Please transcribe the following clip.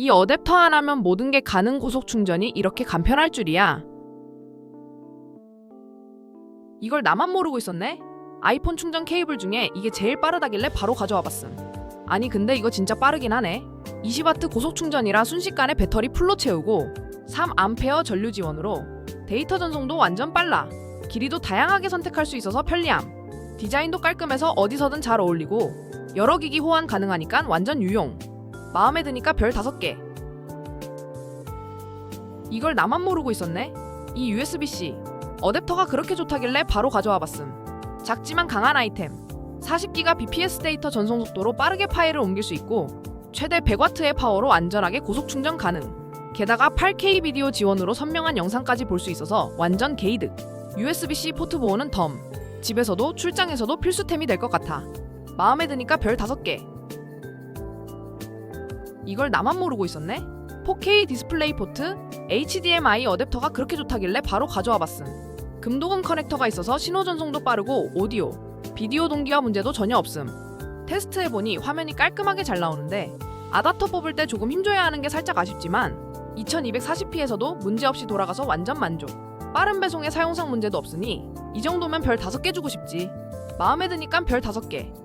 이 어댑터 하나면 모든 게 가능 고속 충전이 이렇게 간편할 줄이야. 이걸 나만 모르고 있었네? 아이폰 충전 케이블 중에 이게 제일 빠르다길래 바로 가져와 봤음. 아니 근데 이거 진짜 빠르긴 하네. 20W 고속 충전이라 순식간에 배터리 풀로 채우고 3A 전류 지원으로 데이터 전송도 완전 빨라. 길이도 다양하게 선택할 수 있어서 편리함. 디자인도 깔끔해서 어디서든 잘 어울리고 여러 기기 호환 가능하니까 완전 유용. 마음에 드니까 별 5개. 이걸 나만 모르고 있었네. 이 USB-C 어댑터가 그렇게 좋다길래 바로 가져와 봤음. 작지만 강한 아이템. 40기가 bps 데이터 전송 속도로 빠르게 파일을 옮길 수 있고 최대 100W의 파워로 안전하게 고속 충전 가능. 게다가 8K 비디오 지원으로 선명한 영상까지 볼 수 있어서 완전 게이득. USB-C 포트 보호는 덤. 집에서도 출장에서도 필수템이 될 것 같아. 마음에 드니까 별 5개. 이걸 나만 모르고 있었네? 4K 디스플레이 포트, HDMI 어댑터가 그렇게 좋다길래 바로 가져와 봤음. 금도금 커넥터가 있어서 신호 전송도 빠르고 오디오, 비디오 동기화 문제도 전혀 없음. 테스트해보니 화면이 깔끔하게 잘 나오는데 아다터 뽑을 때 조금 힘줘야 하는 게 살짝 아쉽지만 2240p에서도 문제없이 돌아가서 완전 만족. 빠른 배송에 사용상 문제도 없으니 이 정도면 별 5개 주고 싶지. 마음에 드니까 별 5개.